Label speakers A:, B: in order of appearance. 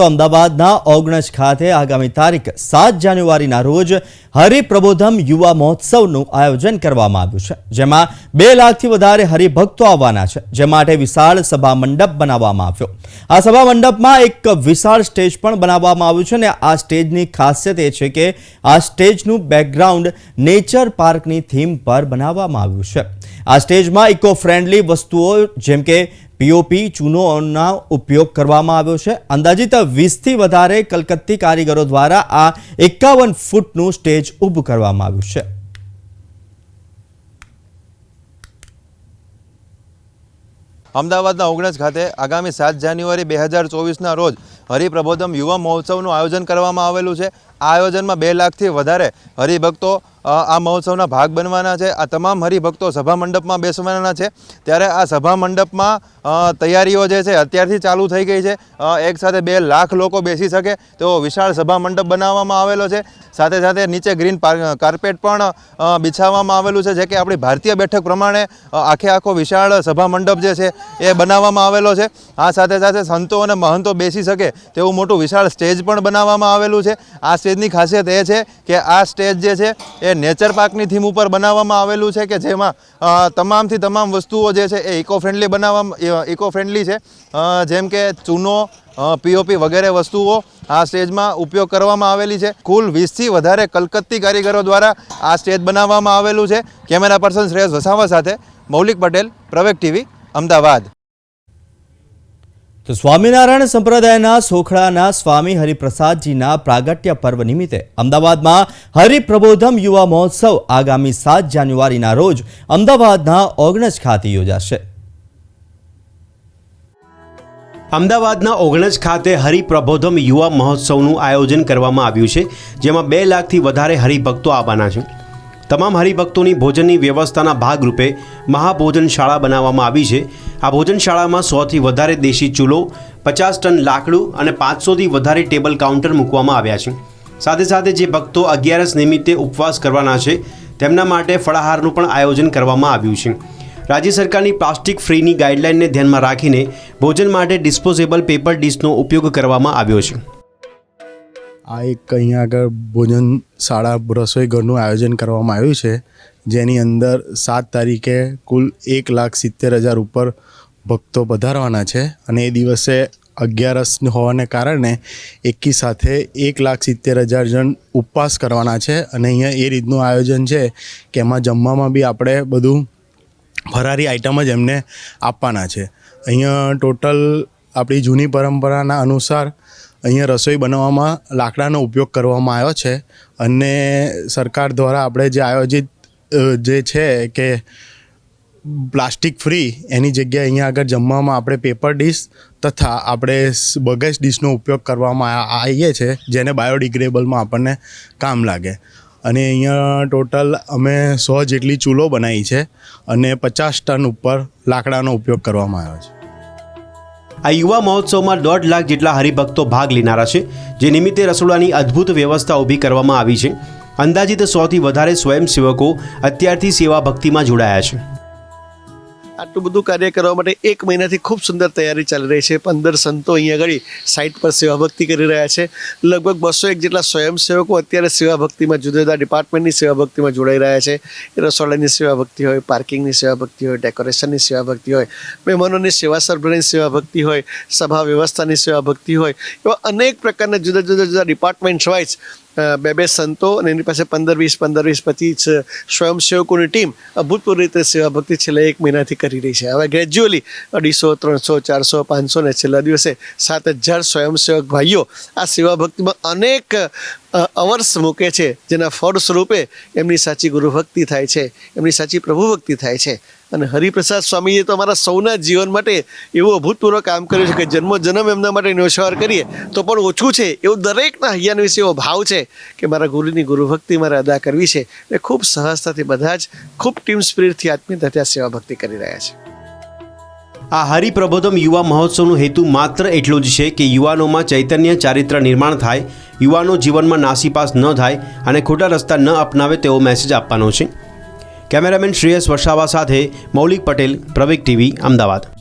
A: તો અમદાવાદના ઓગણજ ખાતે આગામી તારીખ સાત જાન્યુઆરીના રોજ હરિપ્રબોધમ યુવા મહોત્સવનું આયોજન કરવામાં આવ્યું છે. જેમાં બે લાખથી વધારે હરિભક્તો આવવાના છે. જે માટે વિશાળ સભા મંડપ બનાવવામાં આવ્યો. આ સભા મંડપમાં એક વિશાળ સ્ટેજ પણ બનાવવામાં આવ્યું છે અને આ સ્ટેજની ખાસિયત એ છે કે આ સ્ટેજનું બેકગ્રાઉન્ડ નેચર પાર્કની થીમ પર બનાવવામાં આવ્યું છે. આ સ્ટેજમાં ઇકો ફ્રેન્ડલી વસ્તુઓ જેમ કે પીઓપી ચૂનોના ઉપયોગ કરવામાં આવ્યો છે. અંદાજિત વીસથી વધારે કલકત્તી કારીગરો દ્વારા આ એકાવન ફૂટનું સ્ટેજ ઊભું કરવામાં આવ્યું છે.
B: અમદાવાદના ઓગણજ ખાતે આગામી સાત જાન્યુઆરી બે હજાર ચોવીસના રોજ હરિપ્રબોધમ યુવા મહોત્સવનું આયોજન કરવામાં આવેલું છે. આ આયોજનમાં બે લાખથી વધારે હરિભક્તો આ મહોત્સવના ભાગ બનવાના છે. આ તમામ હરિભક્તો સભા મંડપમાં બેસવાના છે. ત્યારે આ સભા મંડપમાં તૈયારીઓ જે છે અત્યારથી ચાલુ થઈ ગઈ છે. એક સાથે બે લાખ લોકો બેસી શકે તેવો વિશાળ સભા મંડપ બનાવવામાં આવેલો છે. સાથે સાથે નીચે ગ્રીન કાર્પેટ પણ બિછાવવામાં આવેલું છે. જે કે આપણી ભારતીય બેઠક પ્રમાણે આખે આખો વિશાળ સભા મંડપ જે છે એ બનાવવામાં આવેલો છે. આ સાથે સાથે સંતો અને મહંતો બેસી શકે તેવું મોટું વિશાળ સ્ટેજ પણ બનાવવામાં આવેલું છે. આ સ્ટેજની ખાસિયત એ છે કે આ સ્ટેજ જે છે એ નેચર પાર્કની થીમ ઉપર બનાવવામાં આવેલું છે કે જેમાં તમામથી તમામ વસ્તુઓ જે છે એ ઇકો ફ્રેન્ડલી બનાવવામાં ઇકો ફ્રેન્ડલી છે જેમ કે ચૂનો પીઓપી વગેરે વસ્તુઓ આ સ્ટેજમાં ઉપયોગ કરવામાં આવેલી છે. કુલ વીસથી વધારે કલકત્તી કારીગરો દ્વારા આ સ્ટેજ બનાવવામાં આવેલું છે. કેમેરા પર્સન શ્રેયસ વસાવા સાથે, મૌલિક પટેલ પ્રવેક ટીવી, અમદાવાદ.
A: તો સ્વામિનારાયણ સંપ્રદાયના સોખડાના સ્વામી હરિપ્રસાદજીના પ્રાગટ્ય પર્વ નિમિત્તે અમદાવાદમાં હરિપ્રબોધમ યુવા મહોત્સવ આગામી સાત જાન્યુઆરીના રોજ અમદાવાદના ઓગણજ ખાતે યોજાશે.
C: અમદાવાદના ઓગણજ ખાતે હરિપ્રબોધમ યુવા મહોત્સવનું આયોજન કરવામાં આવ્યું છે, જેમાં બે લાખથી વધારે હરિભક્તો આવવાના છે. તમામ હરિભક્તોની ભોજનની વ્યવસ્થાના ભાગરૂપે મહાભોજન શાળા બનાવવામાં આવી છે. આ ભોજનશાળામાં સોથી વધારે દેશી ચૂલો, પચાસ ટન લાકડું અને પાંચસોથી વધારે ટેબલ કાઉન્ટર મૂકવામાં આવ્યા છે. સાથે સાથે જે ભક્તો અગિયારસ નિમિત્તે ઉપવાસ કરવાના છે, તેમના માટે ફળાહારનું પણ આયોજન કરવામાં આવ્યું છે. રાજ્ય સરકારની પ્લાસ્ટિક ફ્રીની ગાઈડલાઇનને ધ્યાનમાં રાખીને ભોજન માટે ડિસ્પોઝેબલ પેપર ડીશનો ઉપયોગ કરવામાં આવ્યો છે.
D: આ એક અહીંયા આગળ ભોજન શાળા રસોઈ ઘરનું આયોજન કરવામાં આવ્યું છે, જેની અંદર સાત તારીખે કુલ એક લાખ સિત્તેર હજાર ઉપર ભક્તો પધારવાના છે અને એ દિવસે અગિયારસ હોવાને કારણે એકી સાથે એક લાખ સિત્તેર હજાર જણ ઉપવાસ કરવાના છે અને અહીંયા એ રીતનું આયોજન છે કે એમાં જમવામાં બી આપણે બધું ફરારી આઈટમ જ એમને આપવાના છે. અહીંયા ટોટલ આપણી જૂની પરંપરાના અનુસાર અહીંયા રસોઈ બનાવવામાં લાકડાનો ઉપયોગ કરવામાં આવ્યો છે અને સરકાર દ્વારા આપણે જે આયોજિત જે છે કે પ્લાસ્ટિક ફ્રી એની જગ્યાએ અહીંયા આગળ જમવામાં આપણે પેપર ડીશ તથા આપણે બગેજ ડીશનો ઉપયોગ કરવામાં આવીએ છે જેને બાયોડિગ્રેબલમાં આપણને કામ લાગે. અને અહીંયા ટોટલ અમે સો જેટલી ચૂલો બનાવી છે અને પચાસ ટન ઉપર લાકડાનો ઉપયોગ કરવામાં આવ્યો છે.
C: આ યુવા મહોત્સવમાં દોઢ લાખ જેટલા હરિભક્તો ભાગ લેનારા છે, જે નિમિત્તે રસોડાની અદ્ભુત વ્યવસ્થા ઊભી કરવામાં આવી છે. અંદાજિત સોથી વધારે સ્વયંસેવકો અત્યારથી સેવા ભક્તિમાં જોડાયા છે.
E: આટલું બધું કાર્ય કરવા માટે એક મહિનાથી ખૂબ સુંદર તૈયારી ચાલી રહી છે. પંદર સંતો અહીંયા આગળ સાઇટ પર સેવા ભક્તિ કરી રહ્યા છે. લગભગ બસો એક જેટલા સ્વયંસેવકો અત્યારે સેવા ભક્તિમાં જુદા જુદા ડિપાર્ટમેન્ટની સેવા ભક્તિમાં જોડાઈ રહ્યા છે. એ રસોડાની સેવા ભક્તિ હોય પાર્કિંગની સેવા ભક્તિ હોય ડેકોરેશનની સેવા ભક્તિ હોય, મહેમાનોની સેવા સરભરની સેવા ભક્તિ હોય, સભા વ્યવસ્થાની સેવા ભક્તિ હોય, એવા અનેક પ્રકારના જુદા જુદા જુદા ડિપાર્ટમેન્ટ વાઇઝ બે બે સંતો અને એની પાસે પંદર વીસ પંદર વીસ પચીસ સ્વયંસેવકોની ટીમ અભૂતપૂર્વ રીતે સેવા ભક્તિ છેલ્લા એક મહિનાથી કરી રહી છે. હવે ગ્રેજ્યુઅલી અઢીસો, ત્રણસો, ચારસો, પાંચસો ને છેલ્લા દિવસે સાત હજાર સ્વયંસેવક ભાઈઓ આ સેવા ભક્તિમાં અનેક અવર્સ મૂકે છે, જેના ફળ સ્વરૂપે એમની સાચી ગુરુભક્તિ થાય છે, એમની સાચી પ્રભુભક્તિ થાય છે. અને હરિપ્રસાદ સ્વામીએ તો અમારા સૌના જીવન માટે એવું અભૂતપૂર્વ કામ કર્યું છે કે જન્મો જન્મ એમના માટે ન્યોછાવર કરીએ, તો પણ ઓછું છે. એવું દરેકના હૈયાન વિશે એવો ભાવ છે કે મારા ગુરુની ગુરુભક્તિ મારે અદા કરવી છે. એ ખૂબ સહજતાથી બધા જ, ખૂબ ટીમ સ્પિરિટથી આત્મીયતાથી આ સેવા ભક્તિ કરી રહ્યા છે.
C: આ હરિપ્રબોધમ યુવા મહોત્સવનો હેતુ માત્ર એટલો જ છે કે યુવાનોમાં ચૈતન્ય ચારિત્ર નિર્માણ થાય, યુવાનો જીવનમાં નાસીપાસ ન થાય અને ખોટા રસ્તા ન અપનાવે તેવો મેસેજ આપવાનો છે. કેમેરામેન શ્રેયસ વસાવા સાથે મૌલિક પટેલ પ્રવેક ટીવી, અમદાવાદ.